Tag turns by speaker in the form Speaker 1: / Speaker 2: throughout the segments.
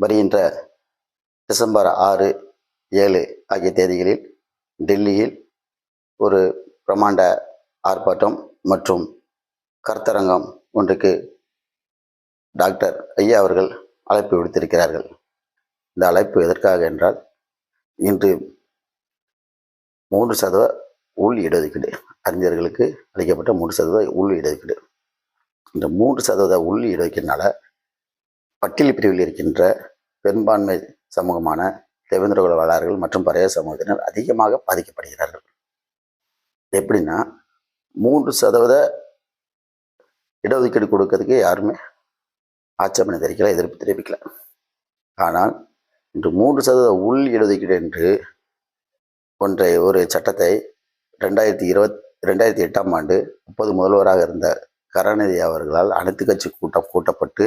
Speaker 1: வருகின்ற டிசம்பர் ஆறு ஏழு ஆகிய தேதிகளில் டெல்லியில் ஒரு பிரமாண்ட ஆர்ப்பாட்டம் மற்றும் கருத்தரங்கம் ஒன்றுக்கு டாக்டர் ஐயா அவர்கள் அழைப்பு விடுத்திருக்கிறார்கள். இந்த அழைப்பு எதற்காக என்றால் இன்று மூன்று சதவ உள் இடஒதுக்கீடு அறிஞர்களுக்கு அளிக்கப்பட்ட மூன்று சதவீத உள் இடஒதுக்கீடு. இந்த மூன்று சதவீத உள் இடஒதுக்கீடுனால பட்டியல் பிரிவில் இருக்கின்ற பெரும்பான்மை சமூகமான தேவேந்திர குல மற்றும் பறைய சமூகத்தினர் அதிகமாக பாதிக்கப்படுகிறார்கள். எப்படின்னா மூன்று சதவீத இடஒதுக்கீடு கொடுக்கறதுக்கு யாருமே ஆட்சேபனை தெரிவிக்கல எதிர்ப்பு தெரிவிக்கல. ஆனால் இன்று மூன்று சதவீத உள் இடஒதுக்கீடு என்று ஒன்றை ஒரு சட்டத்தை ரெண்டாயிரத்தி இருபத் ரெண்டாயிரத்தி எட்டாம் ஆண்டு முப்பது முதல்வராக இருந்த கருணாநிதி அவர்களால் அனைத்து கட்சி கூட்டம் கூட்டப்பட்டு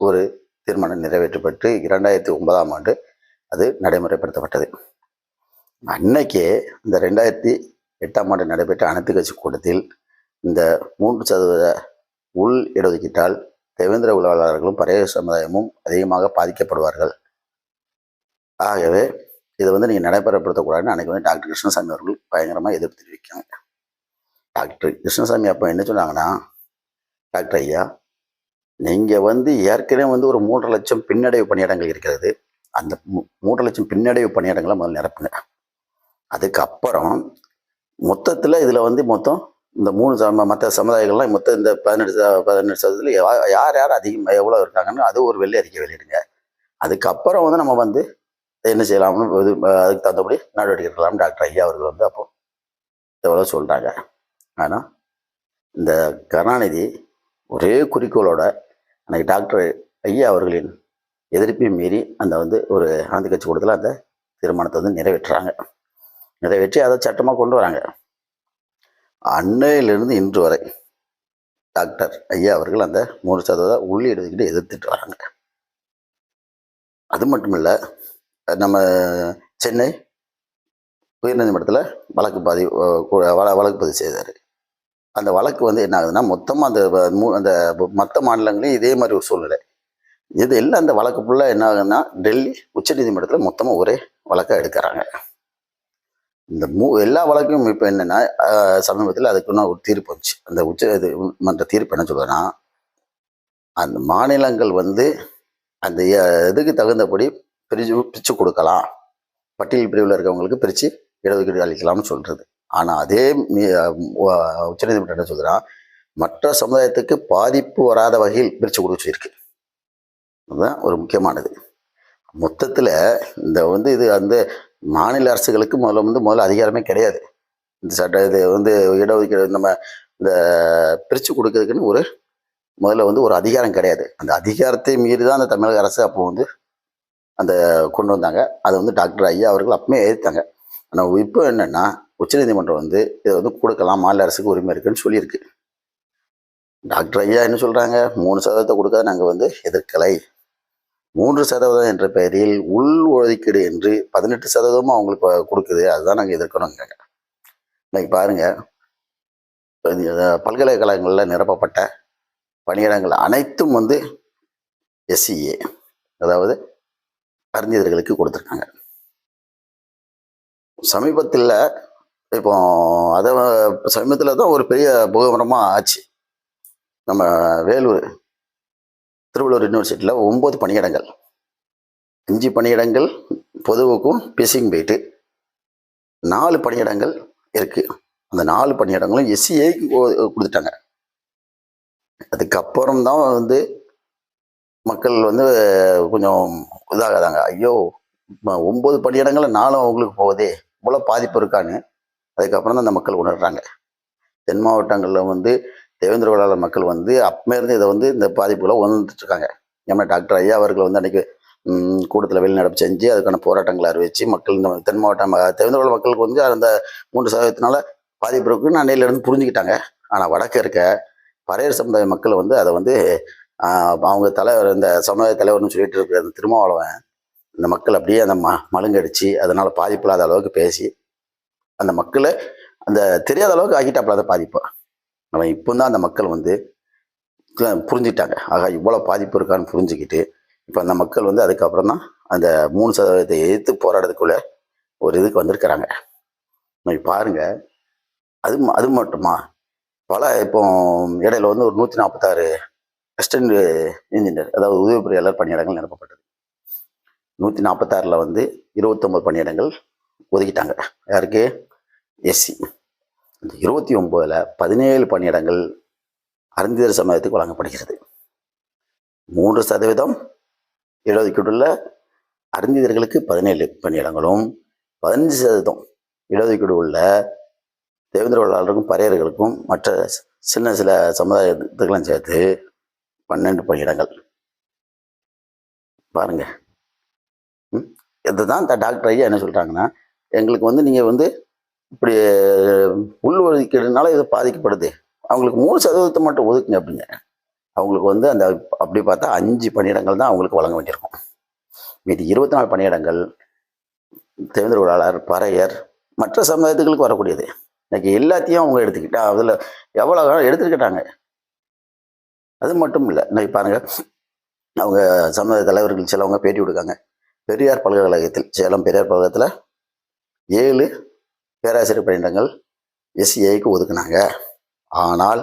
Speaker 1: ஒரு தீர்மானம் நிறைவேற்றப்பட்டு இரண்டாயிரத்தி ஒன்பதாம் ஆண்டு அது நடைமுறைப்படுத்தப்பட்டது. அன்னைக்கே இந்த ரெண்டாயிரத்தி எட்டாம் ஆண்டு நடைபெற்ற அனைத்து கட்சி கூட்டத்தில் இந்த மூன்று சதவீத உள் இடஒதுக்கீட்டால் தேவேந்திர உலகாளர்களும் பறைய சமுதாயமும் அதிகமாக பாதிக்கப்படுவார்கள். ஆகவே இதை வந்து நீங்கள் நடைமுறைப்படுத்தக்கூடாதுன்னு அன்றைக்கி வந்து டாக்டர் கிருஷ்ணசாமி அவர்கள் பயங்கரமாக எதிர்ப்பு தெரிவிக்காங்க டாக்டர் கிருஷ்ணசாமி அப்போ என்ன சொன்னாங்கன்னா டாக்டர் ஐயா நீங்கள் வந்து ஏற்கனவே வந்து ஒரு மூன்று லட்சம் பின்னடைவு பணியிடங்கள் இருக்கிறது. அந்த மூன்று லட்சம் பின்னடைவு பணியிடங்களை முதல்ல நிரப்புங்க. அதுக்கப்புறம் மொத்தத்தில் இதில் வந்து மொத்தம் இந்த மூணு சம மற்ற சமுதாயங்கள்லாம் மொத்தம் இந்த பதினெட்டு பதினெட்டு சதவீதத்தில் யார் யார் அதிகமாக எவ்வளோ இருக்காங்கன்னு அது ஒரு வெள்ளை அறிக்கை வெளியிடுங்க. அதுக்கப்புறம் வந்து நம்ம வந்து என்ன செய்யலாம்னு இது அதுக்கு தகுந்தபடி நடவடிக்கை எடுக்கலாம். டாக்டர் ஐயா அவர்கள் வந்து அப்போது எவ்வளோ சொல்கிறாங்க ஆனால் இந்த கருணாநிதி ஒரே குறிக்கோளோட அன்றைக்கி டாக்டர் ஐயா அவர்களின் எதிர்ப்பையும் மீறி அந்த வந்து ஒரு ஆந்தி கட்சி கூட்டத்தில் அந்த தீர்மானத்தை வந்து நிறைவேற்றுறாங்க. நிறைவேற்றி அதை சட்டமாக கொண்டு வராங்க. அன்னையிலிருந்து இன்று வரை டாக்டர் ஐயா அவர்கள் அந்த மூணு சதவீத உள்ளீடுகிட்டு எதிர்த்துட்டு வராங்க. அது மட்டும் இல்லை நம்ம சென்னை உயர்நீதிமன்றத்தில் வழக்கு பதிவு வழ- வழக்கு பதிவு செய்தார். அந்த வழக்கு வந்து என்ன ஆகுதுன்னா மொத்தமாக அந்த அந்த மற்ற மாநிலங்களையும் இதே மாதிரி ஒரு சூழ்நிலை. இது எல்லாம் அந்த வழக்கு ஃபுல்லாக என்ன ஆகுதுன்னா டெல்லி உச்சநீதிமன்றத்தில் மொத்தமாக ஒரே வழக்காக எடுக்கிறாங்க. இந்த மூ எல்லா வழக்கும் இப்போ என்னென்னா சமீபத்தில் அதுக்குன்னு ஒரு தீர்ப்பு வந்துச்சு. அந்த உச்ச இது மன்ற தீர்ப்பு என்ன சொல்லுதுன்னா அந்த மாநிலங்கள் வந்து அந்த இதுக்கு தகுந்தபடி பிரிச்சு பிரித்து கொடுக்கலாம். பட்டியல் பிரிவில் இருக்கவங்களுக்கு பிரித்து இடஒதுக்கீடு அளிக்கலாம்னு சொல்கிறது ஆனால் அதே உச்சநீதிமன்றம் என்ன சொல்கிறான் மற்ற சமுதாயத்துக்கு பாதிப்பு வராத வகையில் பிரித்து கொடுக்க சொல்லியிருக்கு. அதுதான் ஒரு முக்கியமானது. மொத்தத்தில் இந்த வந்து இது அந்த மாநில அரசுகளுக்கு முதல்ல வந்து முதல்ல அதிகாரமே கிடையாது. இந்த சட்ட இது வந்து இடஒதுக்கீடு நம்ம இந்த பிரித்து கொடுக்கறதுக்குன்னு ஒரு முதல்ல வந்து ஒரு அதிகாரம் கிடையாது. அந்த அதிகாரத்தை மீறி தான் அந்த தமிழக அரசு அப்போ வந்து அந்த கொண்டு வந்தாங்க. அதை வந்து டாக்டர் ஐயா அவர்கள் அப்பமே எதிர்த்தாங்க ஆனால் இப்போ என்னென்னா உச்சநீதிமன்றம் வந்து இதை வந்து கொடுக்கலாம் மாநில அரசுக்கு உரிமை இருக்குன்னு சொல்லியிருக்கு. டாக்டர் ஐயா என்ன சொல்கிறாங்க மூணு சதவீதத்தை கொடுக்காத நாங்கள் வந்து எதிர்க்கலை. மூன்று சதவீதம் என்ற பெயரில் உள் ஒதுக்கீடு என்று பதினெட்டு சதவீதமும் அவங்களுக்கு கொடுக்குது. அதுதான் நாங்கள் எதிர்க்கணுங்கிறாங்க இன்னைக்கு பாருங்க பல்கலைக்கழகங்களில் நிரப்பப்பட்ட பணியிடங்கள் அனைத்தும் வந்து எஸ்சிஏ அதாவது அறிஞர்களுக்கு கொடுத்துருக்காங்க. சமீபத்தில் இப்போ அதை சமீபத்தில் தான் ஒரு பெரிய பூகம்பரமாக ஆச்சு. நம்ம வேலூர் திருவள்ளூர் யூனிவர்சிட்டியில் ஒம்பது பணியிடங்கள். அஞ்சு பணியிடங்கள் பொதுவுக்கும் பிசிங் போயிட்டு நாலு பணியிடங்கள் இருக்குது அந்த நாலு பணியிடங்களும் எஸ்சிஐக்கு கொடுத்துட்டாங்க. அதுக்கப்புறம் தான் வந்து மக்கள் வந்து கொஞ்சம் இதாகாதாங்க. ஐயோ ஒம்பது பணியிடங்களில் நாலும் அவங்களுக்கு போகுதே. இவ்வளோ பாதிப்பு இருக்கான்னு அதுக்கப்புறம் தான் அந்த மக்கள் உணர்றாங்க. தென் மாவட்டங்களில் வந்து தேவேந்திர வேளாளர் மக்கள் வந்து அப்பமே இதை வந்து இந்த பாதிப்புகளை உணர்ந்துட்டு இருக்காங்க ஏன்னா டாக்டர் ஐயா அவர்கள் வந்து அன்றைக்கி கூட்டத்தில் வெளிநடப்பு செஞ்சு அதுக்கான போராட்டங்களை அறிவிச்சு மக்கள் இந்த தென் மாவட்டம் ம- தேவேந்திர மக்களுக்கு வந்து அந்த மூன்று சதவீதத்தினால பாதிப்பு இருக்குன்னு அன்னையிலேருந்து புரிஞ்சுக்கிட்டாங்க. ஆனால் வடக்கு இருக்க பறையர் சமுதாய மக்கள் வந்து அதை வந்து அவங்க தலைவர் இந்த சமுதாய தலைவர்னு சொல்லிட்டு இருக்கிற அந்த திருமாவளவன் இந்த மக்கள் அப்படியே அந்த ம மழுங்கடிச்சு அதனால் பாதிப்பில்லாத அளவுக்கு பேசி அந்த மக்களை அந்த தெரியாத அளவுக்கு ஆக்கிட்டாப்புல அந்த பாதிப்பு. அவன் இப்போ தான் அந்த மக்கள் வந்து கு- புரிஞ்சுக்கிட்டாங்க. ஆகா இவ்வளோ பாதிப்பு இருக்கான்னு புரிஞ்சுக்கிட்டு இப்போ அந்த மக்கள் வந்து அதுக்கப்புறம் தான் அந்த மூணு சதவீதத்தை எதிர்த்து போராடுறதுக்குள்ளே ஒரு இதுக்கு வந்திருக்கிறாங்க. பாருங்கள் அது அது மட்டுமா? பல இப்போ இடையில வந்து ஒரு நூற்றி நாற்பத்தாறு அசிஸ்டன்ட் இன்ஜினியர் அதாவது உதவி பொறியாளர் பணியிடங்கள் நிரப்பப்பட்டது. நூற்றி நாற்பத்தாறில் வந்து இருபத்தொம்பது பணியிடங்கள் ஒதுக்கிட்டாங்க. யாருக்கு? எஸ்சி. இந்த இருபத்தி ஒம்போதில் பதினேழு பணியிடங்கள் அருந்திதர் சமயத்துக்கு வழங்கப்படுகிறது. மூன்று சதவீதம் இடஒதுக்கீடுள்ள அருந்திதர்களுக்கு பதினேழு பணியிடங்களும் பதினஞ்சு சதவீதம் இடஒதுக்கீடு உள்ள தேவேந்திர வேளாளருக்கும் பறையர்களுக்கும் மற்ற சின்ன சில சமுதாயத்துக்கெல்லாம் சேர்த்து பன்னெண்டு பணியிடங்கள். பாருங்கள் இதுதான் இந்த டாக்டர் ஐயா என்ன சொல்கிறாங்கன்னா எங்களுக்கு வந்து நீங்கள் வந்து இப்படி உள் ஒதுக்கீடுனால இது பாதிக்கப்படுது. அவங்களுக்கு மூணு சதவீதத்தை மட்டும் ஒதுக்குங்க அப்படிங்க. அவங்களுக்கு வந்து அந்த அப்படி பார்த்தா அஞ்சு பணியிடங்கள் தான் அவங்களுக்கு வழங்க வேண்டியிருக்கும். மீதி இருபத்தி நாலு பணியிடங்கள் தேர்ந்தெடுப்பாளர் பறையர் மற்ற சமுதாயத்துகளுக்கு வரக்கூடியது. இன்னைக்கு எல்லாத்தையும் அவங்க எடுத்துக்கிட்டா அதில் எவ்வளோ எடுத்துக்கிட்டாங்க. அது மட்டும் இல்லை இன்னைக்கு பாருங்க அவங்க சமுதாய தலைவர்கள் சிலவங்க பேட்டி கொடுக்காங்க. பெரியார் பல்கலைக்கழகத்தில் சேலம் பெரியார் பல்கலைக்கழகத்தில் ஏழு பேராசிரியர் பணியிடங்கள் எஸ்சிஐக்கு ஒதுக்குனாங்க. ஆனால்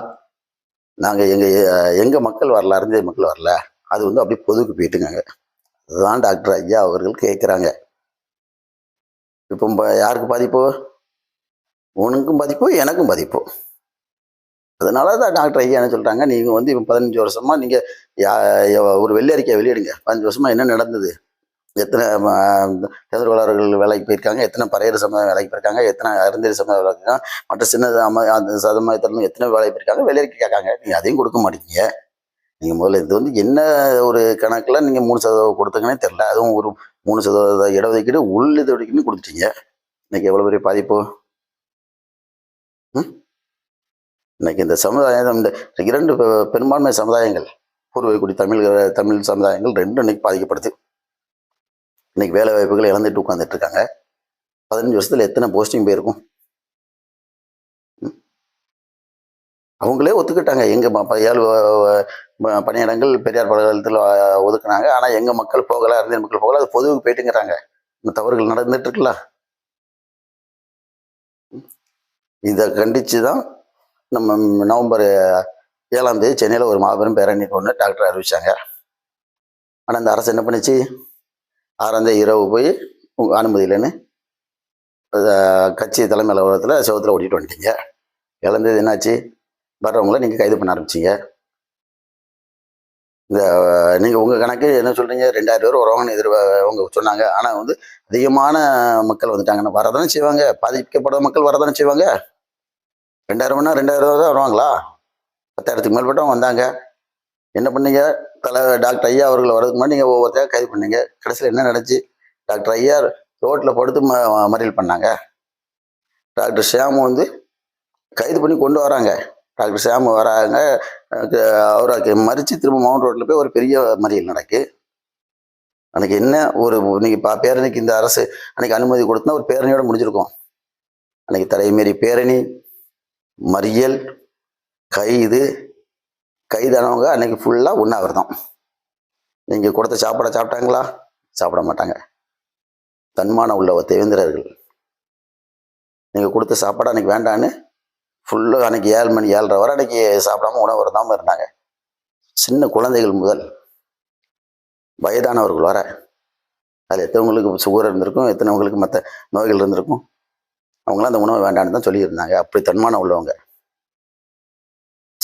Speaker 1: நாங்கள் எங்கள் எங்கள் மக்கள் வரல அறிஞ்ச மக்கள் வரல அது வந்து அப்படியே பொதுக்கு போயிட்டுங்க அதுதான் டாக்டர் ஐயா அவர்கள் கேட்குறாங்க. இப்போ யாருக்கு பாதிப்பு? உனக்கும் பாதிப்பு எனக்கும் பாதிப்பு. அதனால தான் டாக்டர் ஐயா என்ன சொல்கிறாங்க நீங்கள் வந்து இப்போ பதினஞ்சு வருஷமாக நீங்கள் ஒரு வெள்ளை அறிக்கையை வெளியிடுங்க. பதினஞ்சு வருஷமாக என்ன நடந்தது? எத்தனை தேர்தலாளர்கள் வேலைக்கு போயிருக்காங்க எத்தனை பறையர் சமுதாயம் வேலைக்கு போயிருக்காங்க எத்தனை அருந்தறி சமுதாயம் வேலைக்கு மற்ற சின்ன அம- அந்த சமுதாயத்திலும் எத்தனை வேலைக்கு போயிருக்காங்க வெள்ளை கேட்காங்க. நீங்கள் அதையும் கொடுக்க மாட்டீங்க. நீங்கள் முதல்ல இது வந்து என்ன ஒரு கணக்கில் நீங்கள் மூணு சதவீதம் கொடுத்தீங்கன்னே தெரில அதுவும் ஒரு மூணு சதவீத இடஒதுக்கீடு உள் இடஒதுக்கீடு கொடுத்துட்டீங்க. இன்னைக்கு எவ்வளோ பெரிய பாதிப்பு? ம்? இன்னைக்கு இந்த சமுதாயம் இந்த இரண்டு பெரும்பான்மை சமுதாயங்கள் பூர்வீகுடி தமிழ் தமிழ் சமுதாயங்கள் ரெண்டும் இன்னைக்கு பாதிக்கப்படுது. இன்னைக்கு வேலை வாய்ப்புகள் இழந்துட்டு உட்காந்துட்டு இருக்காங்க. பதினஞ்சு வருஷத்துல எத்தனை போஸ்டிங் போயிருக்கும்? அவங்களே ஒத்துக்கிட்டாங்க. எங்கள் ஏழு பணியிடங்கள் பெரியார் பல்கலைக்கழகத்தில் ஒதுக்குனாங்க. ஆனால் எங்கள் மக்கள் போகல அறிஞர் மக்கள் போகல. அது பொதுவுக்கு போயிட்டுங்கிறாங்க. இந்த தவறுகள் நடந்துட்டு இருக்குல்ல? இதை கண்டித்து தான் நம்ம நவம்பர் ஏழாம் தேதி சென்னையில் ஒரு மாபெரும் பேரணி ஒன்று டாக்டர் அறிவிச்சாங்க. ஆனால் இந்த அரசு என்ன பண்ணுச்சு? ஆறாம் தேதி இரவு போய் உங்க அனுமதி இல்லைன்னு கட்சி தலைமை அலுவலகத்தில் செவத்தில் ஓட்டிட்டு வந்துட்டீங்க. இழந்தது என்னாச்சு? வர்றவங்கள நீங்கள் கைது பண்ண ஆரம்பிச்சீங்க. இந்த நீங்கள் உங்கள் கணக்கு என்ன சொல்கிறீங்க ரெண்டாயிரம் பேர் வருவாங்கன்னு எதிர் அவங்க சொன்னாங்க. ஆனால் வந்து அதிகமான மக்கள் வந்துட்டாங்கன்னா வரதானே செய்வாங்க? பாதிக்கப்படாத மக்கள் வரதானே செய்வாங்க? ரெண்டாயிரம் மணி ரெண்டாயிரம் தான் வருவாங்களா? பத்தாயிரத்துக்கு மேற்பட்டவங்க வந்தாங்க. என்ன பண்ணீங்க? தலை டாக்டர் ஐயா அவர்கள் வரதுக்கு முன்னாடி நீங்கள் ஒவ்வொருத்தையாக கைது பண்ணீங்க. கடைசியில் என்ன நடந்துச்சு? டாக்டர் ஐயா ரோட்டில் படுத்து ம மறியல் பண்ணாங்க. டாக்டர் ஷியாமு வந்து கைது பண்ணி கொண்டு வராங்க. டாக்டர் ஷியாமு வராங்க. அஹ் அவரை மறித்து திரும்ப மவுண்ட் ரோட்டில் போய் ஒரு பெரிய மறியல் நடக்கு. அன்றைக்கி என்ன ஒரு இன்னைக்கு பா பேரணிக்கு இந்த அரசு அன்றைக்கி அனுமதி கொடுத்தா ஒரு பேரணியோட முடிஞ்சிருக்கும். அன்றைக்கி தலைமீறி பேரணி மறியல் கைது கைதானவங்க அன்னைக்கு ஃபுல்லாக உண்ணாவிரதம். நீங்கள் கொடுத்த சாப்பாடை சாப்பிட்டாங்களா? சாப்பிட மாட்டாங்க. தன்மானம் உள்ள தேவேந்திரர்கள். நீங்கள் கொடுத்த சாப்பாடு அன்றைக்கி வேண்டான்னு ஃபுல்லாக அன்றைக்கி ஏழு மணி ஏழரை வரை அன்னைக்கு சாப்பிடாம உணவு இருந்தாமல் இருந்தாங்க. சின்ன குழந்தைகள் முதல். வயதானவர்கள் வர. அது எத்தனைவங்களுக்கு சுகர் இருந்திருக்கும் எத்தனைவங்களுக்கு மற்ற நோய்கள் இருந்திருக்கும். அவங்களாம் அந்த உணவை வேண்டான்னு தான் சொல்லியிருந்தாங்க. அப்படி தன்மானம் உள்ளவங்க.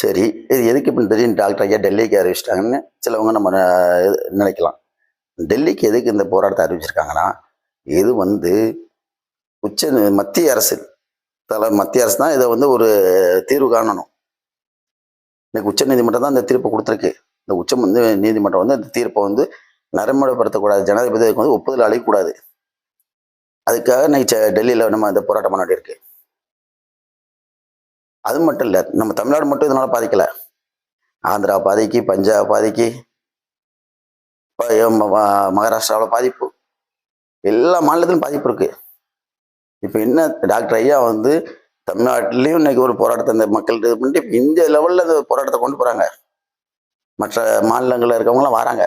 Speaker 1: சரி இது எதுக்கு இப்போ திடீர்னு டாக்டர் ஐயா டெல்லிக்கு அறிவிச்சிட்டாங்கன்னு சிலவங்க நம்ம நினைக்கலாம். டெல்லிக்கு எதுக்கு இந்த போராட்டத்தை அறிவிச்சிருக்காங்கன்னா இது வந்து உச்ச மத்திய அரசு தலை மத்திய அரசு தான் இதை வந்து ஒரு தீர்வு காணணும். இன்னைக்கு உச்ச நீதிமன்றம் தான் இந்த தீர்ப்பை கொடுத்துருக்கு. இந்த உச்சம் வந்து நீதிமன்றம் வந்து இந்த தீர்ப்பை வந்து நடைமுறைப்படுத்தக்கூடாது. ஜனாதிபதிக்கு வந்து ஒப்புதல் அளிக்கக்கூடாது. அதுக்காக இன்னைக்கு டெல்லியில் நம்ம இந்த போராட்டம் பண்ண வேண்டியிருக்கு அது மட்டும் இல்லை நம்ம தமிழ்நாடு மட்டும் இதனால பாதிக்கல. ஆந்திரா பாதிக்கு பஞ்சாப் பாதிக்கு ம- மகாராஷ்டிராவில் பாதிப்பு. எல்லா மாநிலத்திலும் பாதிப்பு இருக்குது இப்போ என்ன டாக்டர் ஐயா வந்து தமிழ்நாட்டிலையும் இன்னைக்கு ஒரு போராட்டத்தை இந்த மக்கள் இது பண்ணிட்டு இப்போ இந்திய லெவலில் இந்த போராட்டத்தை கொண்டு போகிறாங்க மற்ற மாநிலங்களில் இருக்கவங்களாம் வராங்க.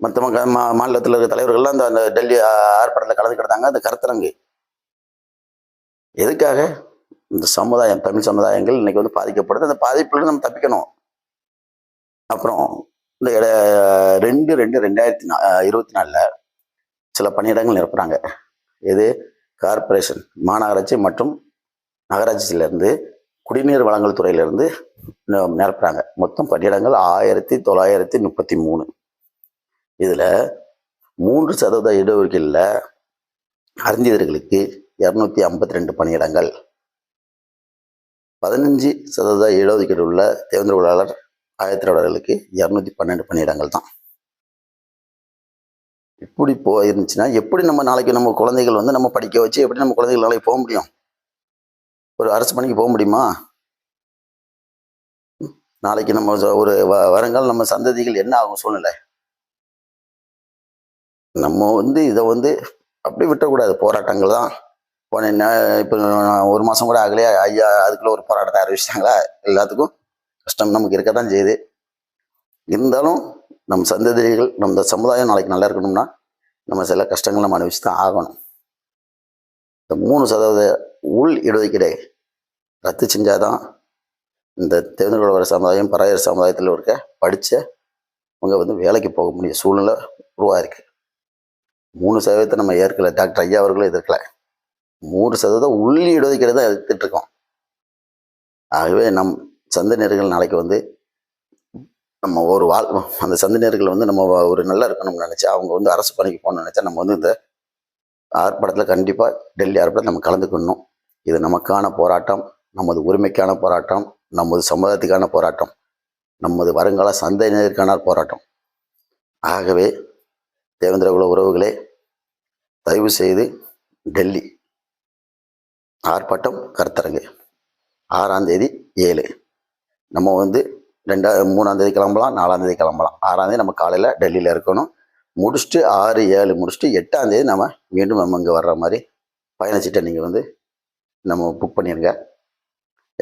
Speaker 1: மற்ற மா மாநிலத்தில் இருக்க தலைவர்கள்லாம் அந்த அந்த டெல்லி ஆர்ப்பாட்டத்தில் கலந்துக்கிட்டாங்க அந்த கருத்தரங்கு. எதுக்காக? இந்த சமுதாயம் தமிழ் சமுதாயங்கள் இன்னைக்கு வந்து பாதிக்கப்படுது. அந்த பாதிப்புலேருந்து நம்ம தப்பிக்கணும். அப்புறம் இந்த இட ரெண்டு ரெண்டு ரெண்டாயிரத்தி நா இருபத்தி நாலில் சில பணியிடங்கள் நிரப்புறாங்க. இது கார்ப்பரேஷன் மாநகராட்சி மற்றும் நகராட்சியிலேருந்து குடிநீர் வழங்கல் துறையிலேருந்து நிரப்புறாங்க. மொத்தம் பணியிடங்கள் ஆயிரத்தி தொள்ளாயிரத்தி முப்பத்தி மூணு. இதில் மூன்று சதவீத இடஒதுக்கீடில் அறிஞர்களுக்கு இரநூத்தி ஐம்பத்தி ரெண்டு பணியிடங்கள். பதினஞ்சு சதவீத இடஒதுக்கீடு உள்ள தேர்ந்த உழவர் ஆயத்திரவாளர்களுக்கு இரநூத்தி பன்னெண்டு பணியிடங்கள் தான். இப்படி போயிருந்துச்சுன்னா எப்படி நம்ம நாளைக்கு நம்ம குழந்தைகள் வந்து நம்ம படிக்க வச்சு எப்படி நம்ம குழந்தைகள் நாளைக்கு போக முடியும்? ஒரு அரசு பணிக்கு போக முடியுமா? நாளைக்கு நம்ம ஒரு வ- வருங்கால நம்ம சந்ததிகள் என்ன ஆகும் சூழ்நிலை? நம்ம வந்து இதை வந்து அப்படி விட்டக்கூடாது. போராட்டங்கள் தான். போன இப்போ ஒரு மாதம் கூட ஆகலையா. ஐயா அதுக்குள்ளே ஒரு போராட்டத்தை அறிவிச்சிட்டாங்களா எல்லாத்துக்கும் கஷ்டம். நமக்கு இருக்க தான் செய்யுது. இருந்தாலும் நம் சந்ததிகள் நம்ம சமுதாயம் நாளைக்கு நல்லா இருக்கணும்னா நம்ம சில கஷ்டங்களை நம்ம அனுபவிச்சு தான் ஆகணும். இந்த மூணு சதவீத உள் இடஒதுக்கீடை ரத்து செஞ்சால் தான் இந்த தேர்ந்தெடுக்கப்பட்ட சமுதாயம் பறையர் சமுதாயத்தில் இருக்க படித்த அவங்க வந்து வேலைக்கு போக முடியும் சூழ்நிலை உருவாயிருக்கு. மூணு சதவீதத்தை நம்ம ஏற்கல. டாக்டர் ஐயா அவர்களும் எதிர்க்கலை. மூன்று சதவீதம் உள்ளீடு இடஒதுக்கீடு தான் எதிர்த்துட்டு இருக்கோம் ஆகவே நம் சந்தனர்கள் நாளைக்கு வந்து நம்ம ஒரு வாழ் அந்த சந்ததியினர்கள் வந்து நம்ம ஒரு நல்லா இருக்கணும்னு நினச்சா அவங்க வந்து அரசு பணிக்கு போகணும்னு நினச்சா நம்ம வந்து இந்த ஆர்ப்பாட்டத்தில் கண்டிப்பாக டெல்லி ஆர்ப்பாட்டத்தில் நம்ம கலந்துக்கணும். இது நமக்கான போராட்டம் நமது உரிமைக்கான போராட்டம் நமது சமுதாயத்துக்கான போராட்டம் நமது வருங்கால சந்தையினருக்கான போராட்டம். ஆகவே தேவேந்திர குல உறவுகளே தயவு செய்து டெல்லி ஆர்ப்பாட்டம் கருத்தரங்கு. ஆறாம் தேதி ஏழு. நம்ம வந்து ரெண்டா மூணாம் தேதி கிளம்பலாம் நாலாம் தேதி கிளம்பலாம். ஆறாம் தேதி நம்ம காலையில் டெல்லியில் இருக்கணும். முடிச்சுட்டு ஆறு ஏழு முடிச்சுட்டு எட்டாம் தேதி நம்ம மீண்டும் நம்ம இங்கே வர்ற மாதிரி பயணச்சீட்டை நீங்கள் வந்து நம்ம புக் பண்ணிடுங்க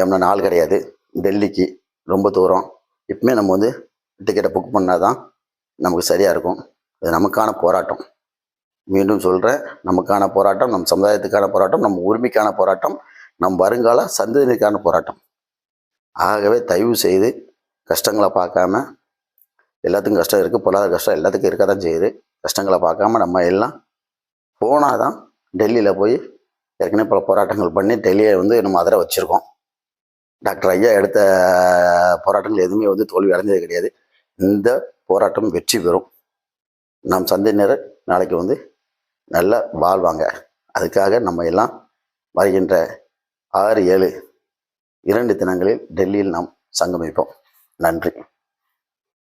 Speaker 1: ஏன்னா நாள் கிடையாது. டெல்லிக்கு ரொம்ப தூரம். இப்பவுமே நம்ம வந்து டிக்கெட்டை புக் பண்ணால் தான் நமக்கு சரியாக இருக்கும். அது நமக்கான போராட்டம். மீண்டும் சொல்கிறேன் நமக்கான போராட்டம் நம் சமுதாயத்துக்கான போராட்டம் நம்ம உரிமைக்கான போராட்டம் நம் வருங்கால சந்ததியினருக்கான போராட்டம். ஆகவே தயவு செய்து கஷ்டங்களை பார்க்காம எல்லாத்துக்கும் கஷ்டம் இருக்குது பொருளாதார கஷ்டம் எல்லாத்துக்கும் இருக்க தான் செய்யுது. கஷ்டங்களை பார்க்காம நம்ம எல்லாம் போனால் தான் டெல்லியில் போய் ஏற்கனவே பல போராட்டங்கள் பண்ணி டெல்லியை வந்து நம்ம அதில் வச்சுருக்கோம். டாக்டர் ஐயா எடுத்த போராட்டங்கள் எதுவுமே வந்து தோல்வி அடைஞ்சது கிடையாது. இந்த போராட்டம் வெற்றி பெறும். நம் சந்ததியினர் நாளைக்கு வந்து நல்லா வாழ்வாங்க. அதுக்காக நம்ம எல்லாம் வருகின்ற ஆறு ஏழு இரண்டு தினங்களில் டெல்லியில் நாம் சங்கமிப்போம். நன்றி.